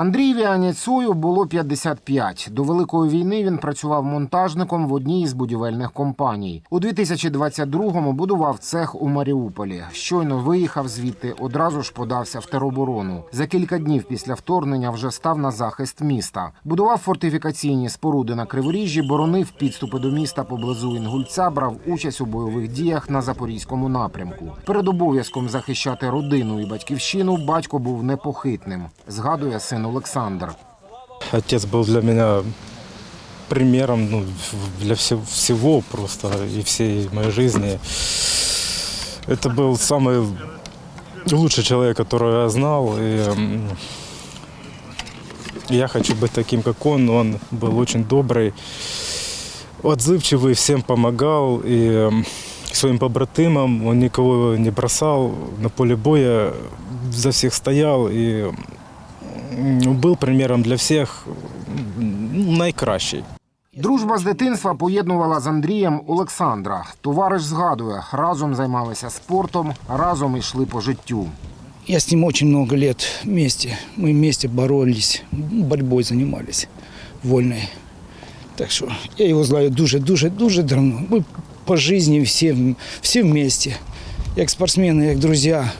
Андрієві Аніцою було 55. До Великої війни він працював монтажником в одній із будівельних компаній. У 2022-му будував цех у Маріуполі. Щойно виїхав звідти, одразу ж подався в тероборону. За кілька днів після вторгнення вже став на захист міста. Будував фортифікаційні споруди на Криворіжжі, боронив підступи до міста поблизу Інгульця, брав участь у бойових діях на запорізькому напрямку. Перед обов'язком захищати родину і батьківщину батько був непохитним. Згадує син Олександр. Отец был для меня примером ну, для всего, просто и всей моей жизни. Это был самый лучший человек, которого я знал. И я хочу быть таким, как он. Он был очень добрый, отзывчивый, всем помогал. И своим побратимам он никого не бросал. На поле боя за всех стоял. И м, был примером для всех ну, найкращий. Дружба з дитинства поєднувала з Андрієм Олександра. Товариш згадує, разом займалися спортом, разом йшли по життю. Я с ним очень много лет вместе. Мы вместе боролись, борьбой занимались вольной. Так что я его знаю дуже-дуже дуже давно. Мы по жизни все, все вместе. Як спортсмены, як друзья,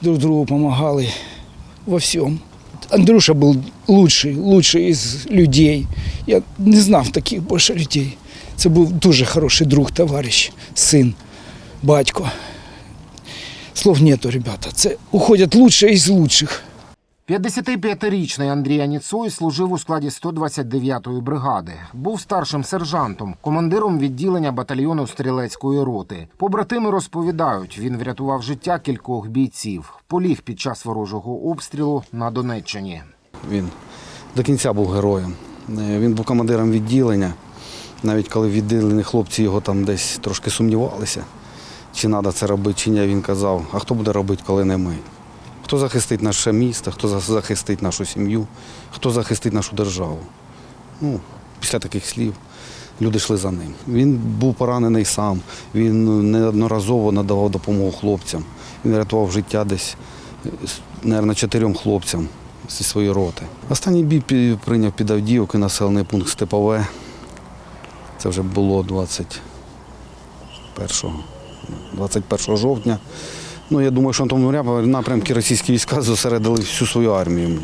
друг другу помогали во всем. Андрюша был лучший, лучший из людей. Я не знав таких більше людей. Це був дуже хороший друг, товариш, син, батько. Слов нету, ребята. Це уходять лучші із лучших. 55-річний Андрій Аніцой служив у складі 129-ї бригади. Був старшим сержантом, командиром відділення батальйону стрілецької роти. Побратими розповідають, він врятував життя кількох бійців. Поліг під час ворожого обстрілу на Донеччині. Він до кінця був героєм. Е, Він був командиром відділення. Навіть коли відділені хлопці його там десь трошки сумнівалися, чи треба це робити, чи ні, він казав, а хто буде робити, коли не ми? Хто захистить наше місто, хто захистить нашу сім'ю, хто захистить нашу державу. Ну, після таких слів люди йшли за ним. Він був поранений сам, він неодноразово надавав допомогу хлопцям. Він рятував життя десь, мабуть, чотирьом хлопцям зі своєї роти. Останній бій прийняв під Авдіївки, населений пункт Степове. Це вже було 21, 21 жовтня. Ну, я думаю, що на тому напрямку російські війська зосередили всю свою армію.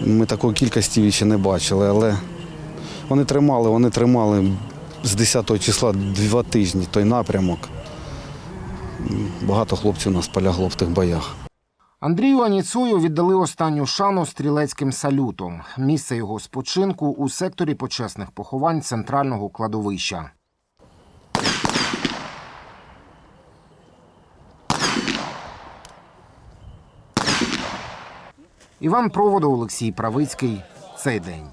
Ми такої кількості ще не бачили, але вони тримали, вони тримали з 10 числа два тижні той напрямок. Багато хлопців у нас полягло в тих боях. Андрію Аніцою віддали останню шану стрілецьким салютом. Місце його спочинку у секторі почесних поховань центрального кладовища. Іван Проводов, Олексій Правицький. Цей день.